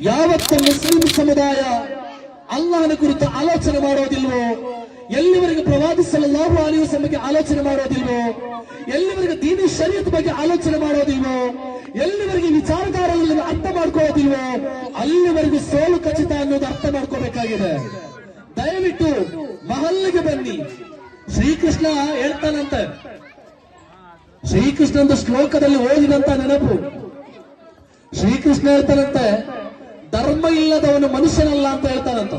ಯಾವತ್ತ ಮುಸ್ಲಿಂ ಸಮುದಾಯ ಅಲ್ಲಾಹನ ಕುರಿತು ಆಲೋಚನೆ ಮಾಡೋದಿಲ್ವೋ? ಎಲ್ಲಿವರೆಗೆ ಪ್ರವಾದಿ ಲಾಭ ಅಲೈಹಿ ಸಮಯಕ್ಕೆ ಆಲೋಚನೆ ಮಾಡೋದಿಲ್ವೋ? ಎಲ್ಲಿವರೆಗೆ ದೀನಿ ಶರೀಯತ್ ಬಗ್ಗೆ ಆಲೋಚನೆ ಮಾಡೋದಿಲ್ವೋ? ಎಲ್ಲಿವರೆಗೆ ವಿಚಾರಧಾರೆಗಳನ್ನು ಅರ್ಥ ಮಾಡ್ಕೊಳ್ಳೋದಿಲ್ವೋ? ಅಲ್ಲಿವರೆಗೂ ಸೋಲು ಖಚಿತ ಅನ್ನೋದು ಅರ್ಥ ಮಾಡ್ಕೋಬೇಕಾಗಿದೆ. ದಯವಿಟ್ಟು ಮಹಲ್ಲಿಗೆ ಬನ್ನಿ. ಶ್ರೀಕೃಷ್ಣ ಹೇಳ್ತಾನಂತೆ. ಶ್ರೀಕೃಷ್ಣ ಒಂದು ಶ್ಲೋಕದಲ್ಲಿ ಓದಿದಂತ ನೆನಪು. ಶ್ರೀಕೃಷ್ಣ ಹೇಳ್ತಾನಂತೆ, ಧರ್ಮ ಇಲ್ಲದವನು ಮನುಷ್ಯನಲ್ಲ ಅಂತ ಹೇಳ್ತಾನಂತ.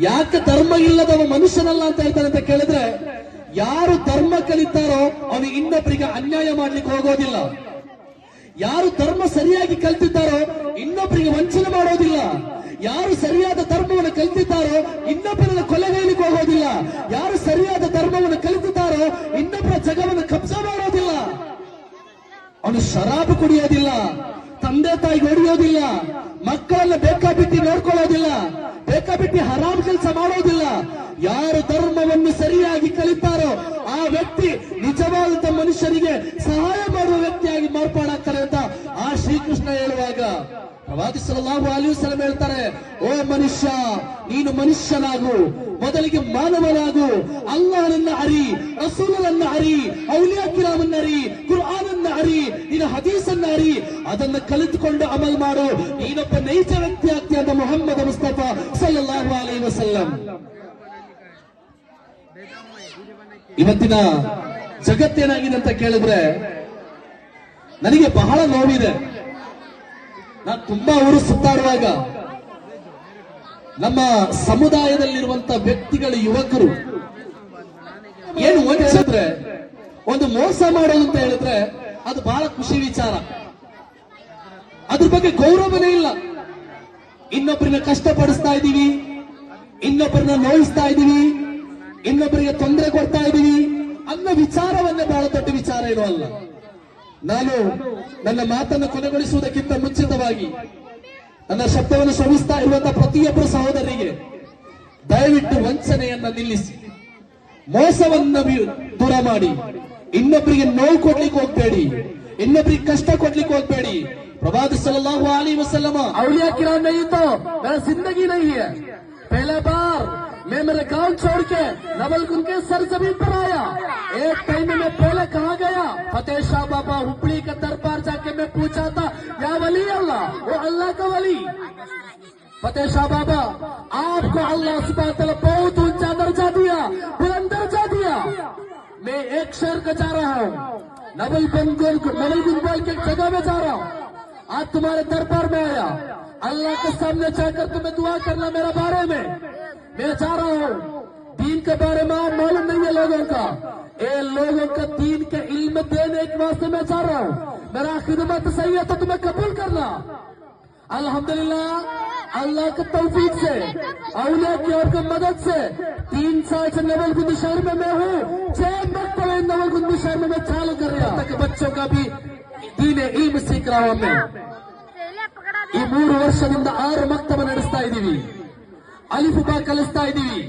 ಯಾಕೆ ಧರ್ಮ ಇಲ್ಲದವ ಮನುಷ್ಯನಲ್ಲ ಅಂತ ಹೇಳ್ತಾನಂತ ಕೇಳಿದ್ರೆ, ಯಾರು ಧರ್ಮ ಕಲಿತಾರೋ ಅವನು ಇನ್ನೊಬ್ಬರಿಗೆ ಅನ್ಯಾಯ ಮಾಡ್ಲಿಕ್ಕೆ ಹೋಗೋದಿಲ್ಲ. ಯಾರು ಧರ್ಮ ಸರಿಯಾಗಿ ಕಲ್ತಿದ್ದಾರೋ ಇನ್ನೊಬ್ಬರಿಗೆ ವಂಚನೆ ಮಾಡೋದಿಲ್ಲ. ಯಾರು ಸರಿಯಾದ ಧರ್ಮವನ್ನು ಕಲಿತಿದ್ದಾರೋ ಇನ್ನೊಬ್ಬರನ್ನ ಕೊಲೆಗೈಲಿಕ್ಕೆ ಹೋಗೋದಿಲ್ಲ. ಯಾರು ಸರಿಯಾದ ಧರ್ಮವನ್ನು ಕಲಿತಿದ್ದಾರೋ ಇನ್ನೊಬ್ಬರ ಜಗವನ್ನು ಅವನು ಶರಾಬು ಕುಡಿಯೋದಿಲ್ಲ, ತಂದೆ ತಾಯಿಗೆ ಹೊಡೆಯೋದಿಲ್ಲ, ಮಕ್ಕಳನ್ನ ಬೇಕಾಬಿಟ್ಟಿ ನೋಡ್ಕೊಳ್ಳೋದಿಲ್ಲ ಬೇಕಾಬಿಟ್ಟಿ ಹರಾಮ್ ಕೆಲಸ ಮಾಡೋದಿಲ್ಲ. ಯಾರು ಧರ್ಮವನ್ನು ಸರಿಯಾಗಿ ಕಲಿತಾರೋ ಆ ವ್ಯಕ್ತಿ ನಿಜವಾದಂತ ಮನುಷ್ಯರಿಗೆ ಸಹಾಯ ಮಾಡುವ ವ್ಯಕ್ತಿಯಾಗಿ ಮಾರ್ಪಾಡಾಗ್ತಾರೆ ಅಂತ ಆ ಶ್ರೀಕೃಷ್ಣ ಹೇಳುವಾಗ ಪ್ರವಾದಿ ಸಲ್ಲಲ್ಲಾಹು ಅಲೈಹಿ ವಸಲ್ಲಂ ಹೇಳ್ತಾರೆ, ಓ ಮನುಷ್ಯ, ನೀನು ಮನುಷ್ಯನಾಗು, ಮೊದಲಿಗೆ ಮಾನವನಾಗು, ಅಲ್ಲಾಹನನ್ನ ಅರಿ, ರಸೂಲನನ್ನ ಅರಿ, ಔಲಿಯಾ ಕಿರಾಮನ್ನ ಅರಿ ಕುರ್ಆನನ್ನ ಅರಿ ನೀನು ಹದೀಸನ್ನ ಅರಿ, ಅದನ್ನ ಕಲಿತುಕೊಂಡು ಅಮಲ್ ಮಾಡು. ನೀನೊಬ್ಬ ನೈಜ ವ್ಯಕ್ತಿ ಆಗ್ತಿಯಾದ ಮೊಹಮ್ಮದ್ ಮುಸ್ತಫಾ ಸಲ್ಲಲ್ಲಾಹು ಅಲೈಹಿ ವಸಲ್ಲಂ. ಇವತ್ತಿನ ಜಗತ್ತೇನಾಗಿದೆ ಅಂತ ಕೇಳಿದ್ರೆ, ನನಗೆ ಬಹಳ ನೋವಿದೆ. ನಾನು ತುಂಬಾ ಊರು ಸುತ್ತಾಡುವಾಗ ನಮ್ಮ ಸಮುದಾಯದಲ್ಲಿರುವಂತ ವ್ಯಕ್ತಿಗಳು, ಯುವಕರು ಏನು ವಂಚಿಸಿದ್ರೆ ಒಂದು ಮೋಸ ಮಾಡೋದು ಅಂತ ಹೇಳಿದ್ರೆ ಅದು ಬಹಳ ಖುಷಿ ವಿಚಾರ. ಅದ್ರ ಬಗ್ಗೆ ಗೌರವನೇ ಇಲ್ಲ. ಇನ್ನೊಬ್ಬರನ್ನ ಕಷ್ಟಪಡಿಸ್ತಾ ಇದ್ದೀವಿ, ಇನ್ನೊಬ್ಬರನ್ನ ನೋಯಿಸ್ತಾ ಇದ್ದೀವಿ, ಇನ್ನೊಬ್ಬರಿಗೆ ತೊಂದರೆ ಕೊಡ್ತಾ ಇದ್ದೀವಿ ಅನ್ನೋ ವಿಚಾರವನ್ನೇ ಬಹಳ ದೊಡ್ಡ ವಿಚಾರ ಇರೋಲ್ಲ ನಾನು ನನ್ನ ಮಾತನ್ನು ಕೊನೆಗೊಳಿಸುವುದಕ್ಕಿಂತ ಮುಂಚಿತವಾಗಿ ನನ್ನ ಶಬ್ದವನ್ನು ಶ್ರಮಿಸ್ತಾ ಇರುವಂತಹ ಪ್ರತಿಯೊಬ್ಬರು ಸಹೋದರಿಗೆ ದಯವಿಟ್ಟು ವಂಚನೆಯನ್ನ ನಿಲ್ಲಿಸಿ, ಮೋಸವನ್ನ ದೂರ ಮಾಡಿ ಇನ್ನೊಬ್ಬರಿಗೆ ನೋವು ಕೊಡ್ಲಿಕ್ಕೆ ಹೋಗ್ಬೇಡಿ ಇನ್ನೊಬ್ಬರಿಗೆ ಕಷ್ಟ ಕೊಡ್ಲಿಕ್ಕೆ ಹೋಗ್ಬೇಡಿ. ಪ್ರಭಾತ ಸಲಹು ಅಲಿ ವಸಲಮ ಅವಳಿಯ ಕಿರಾನ್ ನೈ ಸಿಂದಗಿ ನೈ میرے گاؤں چھوڑ کے نبل گن کے سر زمین پر آیا۔ ایک مہینے میں پہلے کہاں گیا؟ فتح شاہ بابا ہپڑی کا دربار جا کے میں پوچھا تھا، یا ولی اللہ؟ وہ اللہ کا ولی۔ فتح شاہ بابا، آپ کو اللہ سبحانہ تعالیٰ بہت اونچا درجہ دیا بلند درجہ دیا۔ میں ایک شہر کا جا رہا ہوں نبل نبل گنگول کی جگہ میں جا رہا ہوں۔ آج تمہارے دربار میں آیا۔ اللہ کے سامنے جا کر تمہیں دعا کرنا میرے بارے میں۔ मैं जा रहा हूँ दीन के बारे में आप मालूम नहीं है लोगों का ये लोगों का दीन के इल्म देने के वास्ते मैं जा रहा हूँ मेरा खिदमत सही है तो तुम्हें कबूल करना अल्हम्दुलिल्लाह अल्लाह के तौफीक से अलिया की और की मदद से तीन साल से नवलगुंद शहर में मैं हूँ छह मरतबे नवलगुंद शहर में मैं चालू कर रहा तक बच्चों का भी दीन इल्म सीख रहा हूं मैं ಈ ಮೂರು ವರ್ಷದಿಂದ ಆರು ಮಕ್ತಬ ನಡೆಸ್ತಾ ಇದ್ದೀವಿ ಅಲಿಫ್ ಬಾ ಕಲಿಸ್ತಾ ಇದ್ದೀವಿ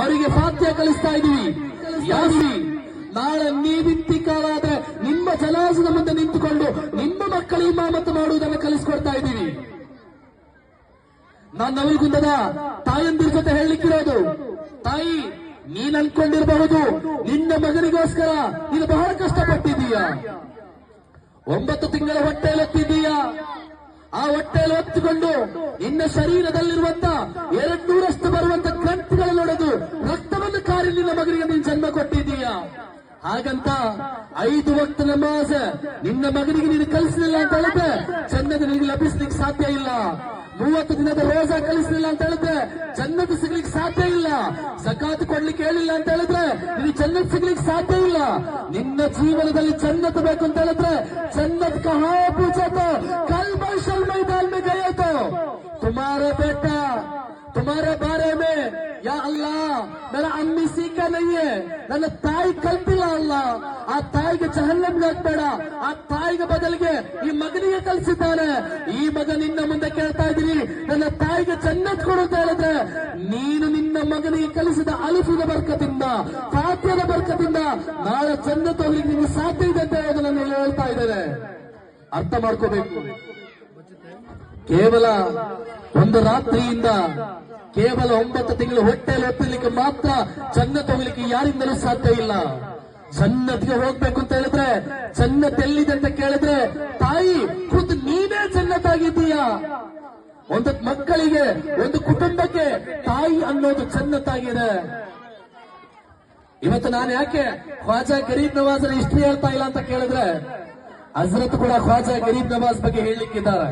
ಅವರಿಗೆ ಫಾತ್ಯ ಕಲಿಸ್ತಾ ಇದ್ದೀವಿ ಯಾಸಿ ನಾಳೆ ನೀವಿಂತಿಕಾಲಾದ್ರೆ ನಿಮ್ಮ ಜಲಾಸದ ಮುಂದೆ ನಿಂತುಕೊಂಡು ನಿಮ್ಮ ಮಕ್ಕಳ ಇಮಾಮತ್ ಮಾಡುವುದನ್ನು ಕಲಿಸ್ಕೊಡ್ತಾ ಇದ್ದೀವಿ. ನಾನು ನವಲ್ಗುಂದದ ತಾಯಂದಿರ ಜೊತೆ ಹೇಳಲಿಕ್ಕಿರೋದು, ತಾಯಿ, ನೀನ್ ಅನ್ಕೊಂಡಿರಬಹುದು, ನಿನ್ನ ಮಗನಿಗೋಸ್ಕರ ನೀನು ಬಹಳ ಕಷ್ಟಪಟ್ಟಿದ್ದೀಯ? ಒಂಬತ್ತು ತಿಂಗಳ ಹೊಟ್ಟೆಯಲ್ಲಿ ಹೊತ್ತಿದ್ದೀಯಾ ಆ ಹೊಟ್ಟೆಯಲ್ಲಿ ಹೊತ್ತುಕೊಂಡು ನಿನ್ನ ಶರೀರದಲ್ಲಿರುವಂತ ಎರಡ್ ನೂರಷ್ಟು ಬರುವಂತ ಗ್ರಂಥಿಗಳನ್ನು ಹೊಡೆದು ರಕ್ತವನ್ನು ಕಾರಿ ನಿನ್ನ ಮಗನಿಗೆ ನೀನು ಜನ್ಮ ಕೊಟ್ಟಿದ್ದೀಯಾ? ಹಾಗಂತ ಐದು ವಕ್ತ ನಮಾಜ್ ನಿನ್ನ ಮಗನಿಗೆ ನೀನು ಕಲಿಸಲಿಲ್ಲ ಅಂತ ಹೇಳಿದ್ರೆ ಚೆನ್ನದ ನಿನಗೆ ಲಭಿಸ್ಲಿಕ್ಕೆ ಸಾಧ್ಯ ಇಲ್ಲ. ಮೂವತ್ತು ದಿನದ ರೋಜಾ ಕಲಿಸಲಿಲ್ಲ ಅಂತ ಹೇಳಿದ್ರೆ ಜನ್ನತ್ ಸಿಗ್ಲಿಕ್ಕೆ ಸಾಧ್ಯ ಇಲ್ಲ. ಸಕಾತ್ ಕೊಡ್ಲಿಕ್ಕೆ ಹೇಳಿಲ್ಲ ಅಂತ ಹೇಳಿದ್ರೆ ನಿನಗೆ ಜನ್ನತ್ ಸಿಗ್ಲಿಕ್ಕೆ ಸಾಧ್ಯ ಇಲ್ಲ. ನಿನ್ನ ಜೀವನದಲ್ಲಿ ಜನ್ನತ್ ಬೇಕು ಅಂತ ಹೇಳಿದ್ರೆ ಜನ್ನತ್ ಕಹಾ तुम्हारे बेटा तुम्हारे बारे में या अल्लाह मेरा अम्मी सीखा नहीं है ನನ್ನ ತಾಯಿ ಕಲ್ತಿಲ್ಲ ಅಲ್ಲ ಆ ತಾಯಿಗೆ ಜಹನ್ನಂಗೆ ಹಾಕ್ಬೇಡ ಆ ತಾಯಿಗೆ ಬದಲಿಗೆ ಈ ಮಗನಿಗೆ ಕಲಿಸಿದ್ದಾನೆ ಈ ಮಗ ನಿನ್ನ ಮುಂದೆ ಕೇಳ್ತಾ ಇದ್ದೀನಿ ನನ್ನ ತಾಯಿಗೆ ಜನ್ನತ್ ಕೊಡು ಅಂತ ಹೇಳಿದ್ರೆ ನೀನು ನಿನ್ನ ಮಗನಿಗೆ ಕಲಿಸಿದ ಅಲಿಫಿನ ಬರ್ಕದಿಂದ ಫಾತ್ಯದ ಬರ್ಕದಿಂದ ನಾಳೆ ಜನ್ನತ್ ಹೋಗ್ಲಿಕ್ಕೆ ನಿಮಗೆ ಸಾಧ್ಯ ಇದೆ ಅಂತ ಹೇಳೋದು ನಾನು ಹೇಳ್ತಾ ಇದ್ದೇನೆ ಅರ್ಥ ಮಾಡ್ಕೋಬೇಕು ಕೇವಲ ಒಂದು ರಾತ್ರಿಯಿಂದ ಕೇವಲ ಒಂಬತ್ತು ತಿಂಗಳು ಹೊಟ್ಟೆಯಲ್ಲಿ ಒಪ್ಪಲಿಕ್ಕೆ ಮಾತ್ರ ಚನ್ನ ತೊಗಲಿಕ್ಕೆ ಯಾರಿಂದಲೂ ಸಾಧ್ಯ ಇಲ್ಲ. ಸನ್ನತಿಗೆ ಹೋಗ್ಬೇಕು ಅಂತ ಹೇಳಿದ್ರೆ ಜನ್ನತ್ ಎಲ್ಲಿದೆ ಅಂತ ಕೇಳಿದ್ರೆ, ತಾಯಿ, ಖುದ್ ನೀನೇ ಜನ್ನತ್ ಆಗಿದ್ದೀಯಾ ಒಂದು ಮಕ್ಕಳಿಗೆ, ಒಂದು ಕುಟುಂಬಕ್ಕೆ ತಾಯಿ ಅನ್ನೋದು ಜನ್ನತ್ತಾಗಿದೆ ಇವತ್ತು ನಾನು ಯಾಕೆ ಖ್ವಾಜಾ ಗರೀಬ್ ನವಾಜನ ಹಿಸ್ಟ್ರಿ ಹೇಳ್ತಾ ಇಲ್ಲ ಅಂತ ಕೇಳಿದ್ರೆ, ಹಜರತ್ ಕೂಡ ಖ್ವಾಜಾ ಗರೀಬ್ ನವಾಜ್ ಬಗ್ಗೆ ಹೇಳಲಿಕ್ಕಿದ್ದಾರೆ.